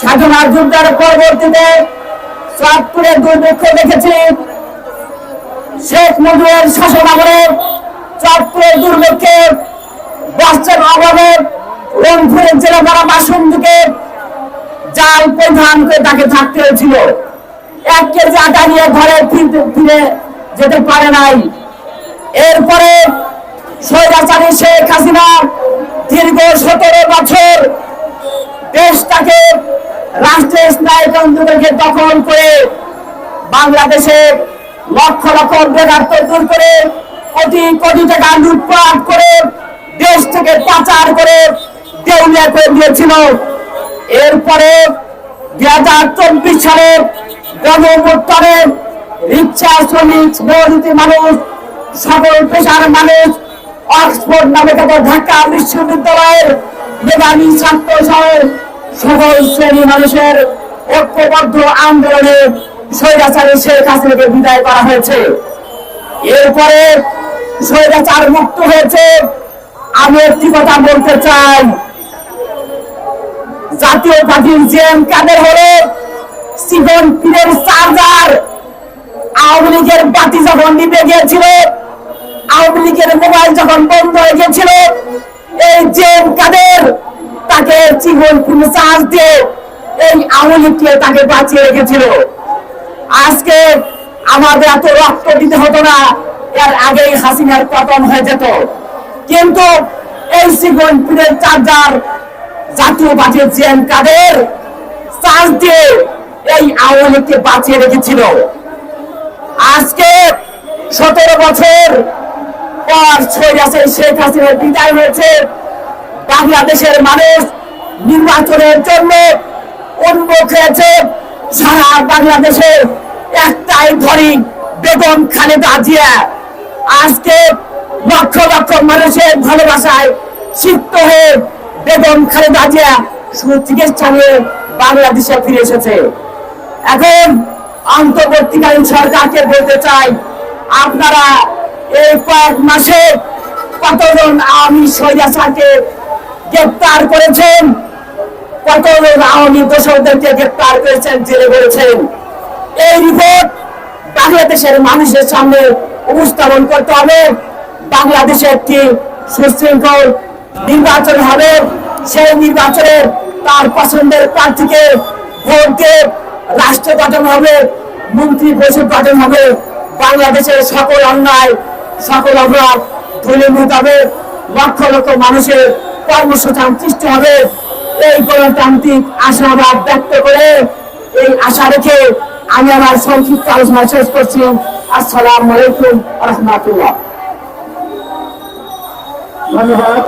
সাধনার যুদ্ধের পরবর্তীতে চাঁদপুরের দুর্ভিক্ষ দেখেছি। শেখ মুজিবের শাসন আমলে চাঁদপুরের দুর্ভিক্ষে বাচ্চার অভাবে রংপুরের জেলা দ্বারা বাসন্তীকে জাল পরিধান করে তাকে থাকতে হয়েছিল। এক কেজি আটা নিয়ে ঘরে ফিরতে ফিরে যেতে পারে নাই। এরপরে স্বৈরাচারী শেখ হাসিনা দীর্ঘ সতেরো বছর দেশটাকে রাষ্ট্রের স্নায়ুতন্ত্রকে দখল করে বাংলাদেশে লক্ষ লক্ষ বেকারত্ব দূর করে কোটি কোটি টাকা লুটপাট করে দেশ থেকে পাচার করে দেউলিয়া করে দিয়েছিল। এরপরে দুই হাজার চব্বিশ সালে গণমুত্তরে রিক্সা শ্রমিক মজুতি মানুষ, সকল পেশার মানুষ অক্সফোর্ড নামে ঢাকা বিশ্ববিদ্যালয়ের মেধাবী ছাত্র সহ সকল শ্রেণি মানুষের ঐক্যবদ্ধ আন্দোলনে স্বৈরাচারী শেখ হাসিনাকে বিদায় করা হয়েছে। এরপরে স্বৈরাচার মুক্ত হয়েছে। আমি একটি কথা বলতে চাই। জাতীয় পার্টির জেম কাদের হলো সিগন পীরের চার্জার। আওয়ামী লীগের বাতি যখন নিভে গিয়েছিল, আওয়ামী লীগের মোবাইল যখন বন্ধ হয়ে গেছিল এই জেম কাদের তাকে জীবন চার্জ দিয়ে এই আওয়ামী তাকে বাঁচিয়ে রেখেছিল। আজকে আমাদের এত রক্ত দিতে হতো না, এর আগেই হাসিনার পতন হয়ে যেত। কিন্তু এই সিগন পীরের চার্জার জাতীয় পার্টির জেন কাদের চার্জ দিয়ে এই আওয়ামী বাঁচিয়ে রেখেছিল। আজকে সতেরো বছর পর ছয় শেখ হাসিনার বিদায় হয়েছে। বাংলাদেশের মানুষ নির্বাচনের জন্য উন্মুখ হয়েছে সারা বাংলাদেশে একটাই ধরি বেগম খালেদা জিয়া। আজকে লক্ষ লক্ষ মানুষের ভালোবাসায় সিক্ত হয়ে বেগম খালেদা জিয়া সুচিকিৎসা নিয়ে বাংলাদেশে ফিরে এসেছে। এখন অন্তর্বর্তীকালীন সরকারকে বলতে চাই, আপনারা এই কয়েক মাসে কতজন আওয়ামী স্বৈরাচারকে গ্রেপ্তার করেছেন? কতজন আওয়ামী দোষরদেরকে গ্রেপ্তার করেছেন, জেলে করেছেন এই রিপোর্ট বাংলাদেশের মানুষের সামনে উপস্থাপন করতে হবে। বাংলাদেশে একটি সুশৃঙ্খল নির্বাচন হবে। সেই নির্বাচনে তার পছন্দের প্রার্থীকে ভোট রাষ্ট্র গঠন হবে, মন্ত্রী পরিষদ গঠন হবে। বাংলাদেশের সকল অন্যায়, সকল অপরাধ দূরীভূত হবে। লক্ষ লক্ষ মানুষের কর্মসংস্থান সৃষ্টি হবে। এই গণতান্ত্রিক আশাবাদ ব্যক্ত করে এই আশা রেখে আমি আমার সংক্ষিপ্ত আলোচনা শেষ করছি। আসসালাম আলাইকুম রহমতুল্লাহ। ধন্যবাদ।